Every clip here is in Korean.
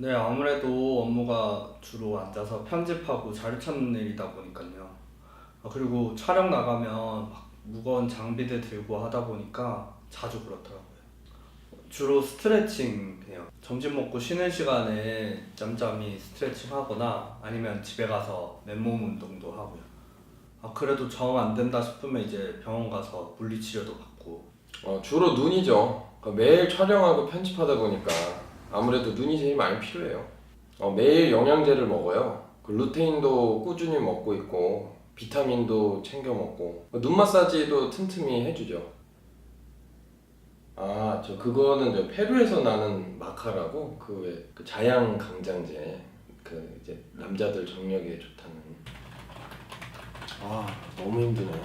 네, 아무래도 업무가 주로 앉아서 편집하고 자료 찾는 일이다 보니까요. 아, 그리고 촬영 나가면 막 무거운 장비들 들고 하다 보니까 자주 그렇더라고요. 주로 스트레칭 해요. 점심 먹고 쉬는 시간에 짬짬이 스트레칭 하거나 아니면 집에 가서 맨몸 운동도 하고요. 아, 그래도 정 안 된다 싶으면 이제 병원 가서 물리치료도 받고. 어, 주로 눈이죠. 그러니까 매일 촬영하고 편집하다 보니까 아무래도 눈이 제일 많이 필요해요. 어, 매일 영양제를 먹어요. 그 루테인도 꾸준히 먹고 있고 비타민도 챙겨 먹고 눈 마사지도 틈틈이 해주죠. 아, 저 그거는 저 페루에서 나는 마카라고 그 왜 그 자양 강장제 그 이제 남자들 정력에 좋다는. 아 너무 힘드네요.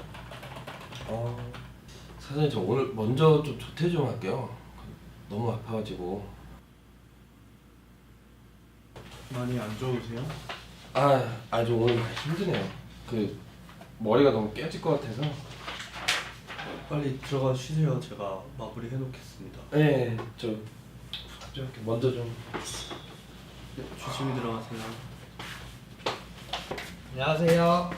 아. 사장님 저 오늘 먼저 좀 조퇴 좀 할게요. 너무 아파가지고. 많이 안 좋으세요? 아, 아주 오늘 많이 힘드네요. 그 머리가 너무 깨질 것 같아서. 빨리 들어가 쉬세요. 제가 마무리 해놓겠습니다. 네, 저좀 이렇게 먼저 좀. 네, 조심히 들어가세요. 안녕하세요.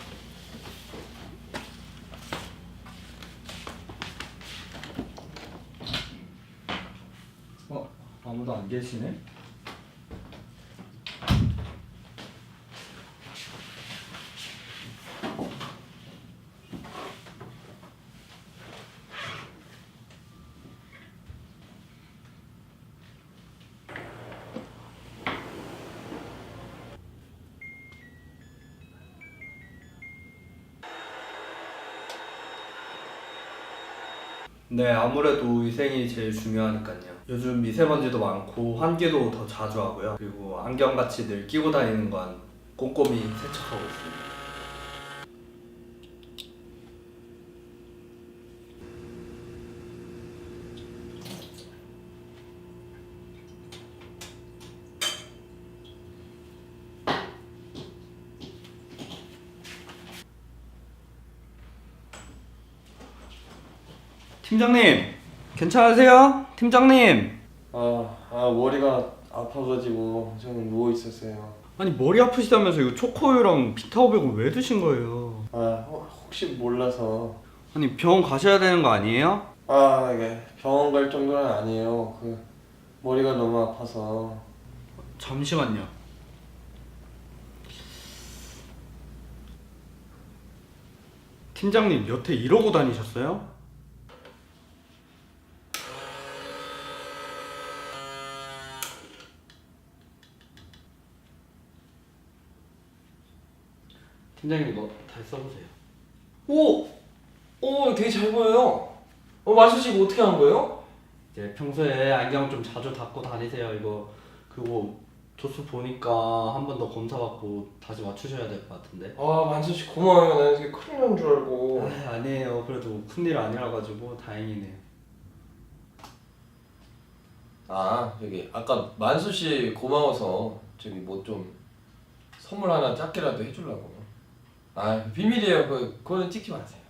어, 아무도 안 계시네? 네, 아무래도 위생이 제일 중요하니까요. 요즘 미세먼지도 많고 환기도 더 자주 하고요. 그리고 안경같이 늘 끼고 다니는 건 꼼꼼히 세척하고 있습니다. 팀장님, 괜찮으세요? 팀장님. 아, 아 머리가 아파가지고 저는 누워 있었어요. 아니 머리 아프시다면서 이거 초코우유랑 비타오백은 왜 드신 거예요? 아, 혹- 혹시 몰라서. 아니 병원 가셔야 되는 거 아니에요? 아, 이게 병원 갈 정도는 아니에요. 그 머리가 너무 아파서. 잠시만요. 팀장님 여태 이러고 다니셨어요? 팀장님 이거 다시 써보세요. 오, 오, 되게 잘 보여요. 어, 마수 씨 이거 어떻게 한 거예요? 이제 평소에 안경 좀 자주 닫고 다니세요. 이거 그거 조수 보니까 한 번 더 검사 받고 다시 맞추셔야 될 것 같은데. 아, 만수 씨 고마워요. 나 이게 큰일 난 줄 알고. 아, 아니에요. 그래도 큰일 아니라 가지고 다행이네요. 아, 여기 아까 만수 씨 고마워서 저기 뭐 좀 선물 하나 작게라도 해주려고. 아, 비밀이에요. 그 그거는 찍지 마세요.